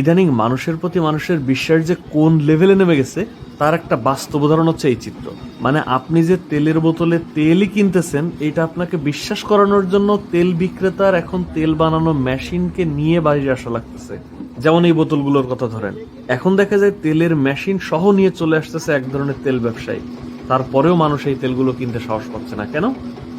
ইদানিং মানুষের প্রতি মানুষের বিশ্বাস যে কোন লেভেলে নেমে গেছে, তার একটা বাস্তব উদাহরণ হচ্ছে এই চিত্র। মানে আপনি যে তেলের বোতলে তেলই কিনতেছেন, এটা আপনাকে বিশ্বাস করানোর জন্য তেল বিক্রেতার এখন তেল বানানো মেশিনকে নিয়ে বাইরে আসা লাগতেছে। যেমন এই বোতলগুলোর কথা ধরেন। এখন দেখা যায় তেলের মেশিন সহ নিয়ে চলে আসতেছে এক ধরনের তেল ব্যবসায়ী। তারপরেও মানুষ এই তেলগুলো কিনতে সাহস পাচ্ছে না। কেন?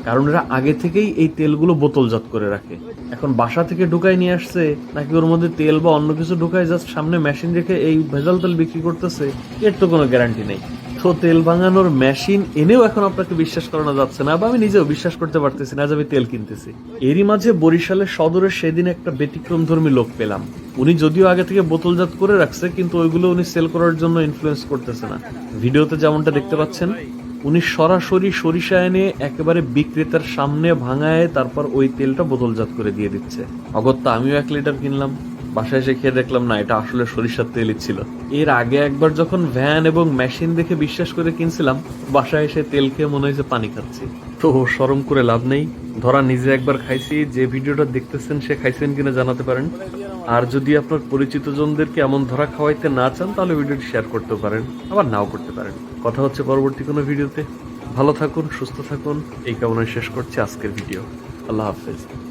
কারণ এরা আগে থেকেই এই তেলগুলো বোতলজাত করে রাখে। এখন বাসা থেকে ঢুকাই নিয়ে আসছে, নাকি ওর মধ্যে তেল বা অন্য কিছু ঢুকায় জাস্ট সামনে মেশিন রেখে এই ভেজাল তেল বিক্রি করতেছে, এর তো কোনো গ্যারান্টি নেই। তো তেল ভাঙানোর মেশিন এনেও এখন আপনাকে বিশ্বাস করানো যাচ্ছে না, বা আমি নিজেও বিশ্বাস করতে পারতেছি না যে আমি তেল কিনতেছি। এরই মাঝে বরিশালের সদরে সেদিন একটা ব্যতিক্রম ধর্মী লোক পেলাম। উনি যদিও আগে থেকে বোতলজাত করে রাখছে, কিন্তু ওইগুলো উনি সেল করার জন্য ইনফ্লুয়েন্স করতেছে না। ভিডিওতে যেমনটা দেখতে পাচ্ছেন উনি সরাসরি সরিষা এনে একেবারে বিক্রেতার সামনে ভাঙায় তারপর ওই তেলটা বোতলজাত করে দিয়ে দিচ্ছে। অগত্যা আমিও এক লিটার কিনলাম। বাসায় এসে খেয়ে দেখলাম, না, এটা আসলে সরিষার তেলই ছিল। এর আগে একবার যখন ভ্যান এবং মেশিন দেখে বিশ্বাস করে কিনছিলাম, বাসায় এসে তেল খেয়ে মনে হয়েছে পানি খাচ্ছি। তো সরম করে লাভ নেই। ধরা নিজে একবার খাইছি, যে ভিডিওটা দেখতেছেন সে খাইছেন কিনা জানাতে পারেন। আর যদি আপনার পরিচিত জনদেরকে এমন ধরা খাওয়াইতে না চান, তাহলে ভিডিওটি শেয়ার করতে পারেন, আবার নাও করতে পারেন। কথা হচ্ছে পরবর্তী কোনো ভিডিওতে। ভালো থাকুন, সুস্থ থাকুন। এই কামনায় শেষ করছি আজকের ভিডিও। আল্লাহ হাফেজ।